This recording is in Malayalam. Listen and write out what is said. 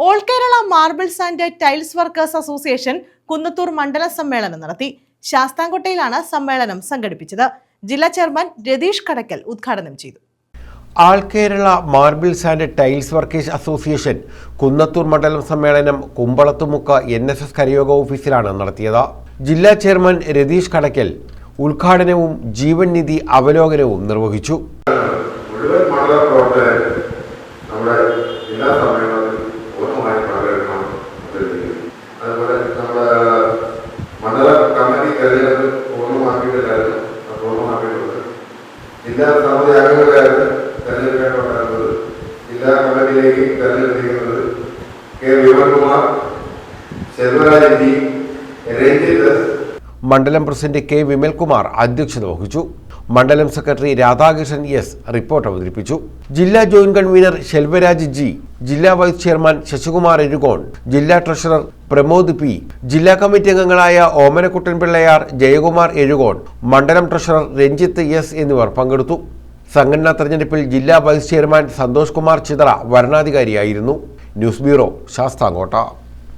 All Kerala marbles and tiles workers association Kunnathur മണ്ഡല സമ്മേളനം നടത്തി ശാസ്താംകോട്ടയിലാണ് സമ്മേളനം സംഘടിപ്പിച്ചത് ജില്ലാ ചെയർമാൻ രതീഷ് കടക്കൽ ഉദ്ഘാടനം ചെയ്തു all Kerala marbles and tiles workers association Kunnathur മണ്ഡലം സമ്മേളനം കുമ്പളത്തുമുക്ക് എൻ എസ് എസ് കരയോഗ ഓഫീസിലാണ് നടത്തിയത് ജില്ലാ ചെയർമാൻ രതീഷ് കടക്കൽ ഉദ്ഘാടനവും ജീവൻ നിധി അവലോകനവും നിർവഹിച്ചു മുഴുവൻ മണ്ഡല പ്രവർത്തകർ നമ്മുടെ ജില്ലാ സമ്മേളനത്തിൽ കമ്മിറ്റി തെരഞ്ഞെടുപ്പ് പൂർണ്ണമാക്കിയിട്ടില്ലായിരുന്നു അത് പൂർണ്ണമാക്കിയിട്ടുണ്ട് ജില്ലാ സമിതി അംഗങ്ങളായിരുന്നു തെരഞ്ഞെടുക്കേണ്ടത് ജില്ലാ കമ്മിറ്റിയിലേക്ക് തെരഞ്ഞെടുത്തിരിക്കുന്നത് K Vimalkumar Selvaraj G Ranjith S മണ്ഡലം പ്രസിഡന്റ് കെ വിമൽകുമാർ അധ്യക്ഷത വഹിച്ചു. മണ്ഡലം സെക്രട്ടറി രാധാകൃഷ്ണൻ എസ് റിപ്പോർട്ട് അവതരിപ്പിച്ചു. ജില്ലാ ജോയിന്റ് കൺവീനർ ശെൽവരാജ് ജി ജില്ലാ വൈസ് ചെയർമാൻ ശശികുമാർ എരുകോൺ ജില്ലാ ട്രഷറർ പ്രമോദ് പി ജില്ലാ കമ്മിറ്റി അംഗങ്ങളായ ഓമനക്കുട്ടൻ പിള്ളയാർ ജയകുമാർ എഴുകോൺ മണ്ഡലം ട്രഷറർ രഞ്ജിത്ത് എസ് എന്നിവർ പങ്കെടുത്തു. സംഘടനാ തെരഞ്ഞെടുപ്പിൽ ജില്ലാ vice chairman Santhosh Kumar Chithara വരണാധികാരിയായിരുന്നു. News bureau Sasthamkotta.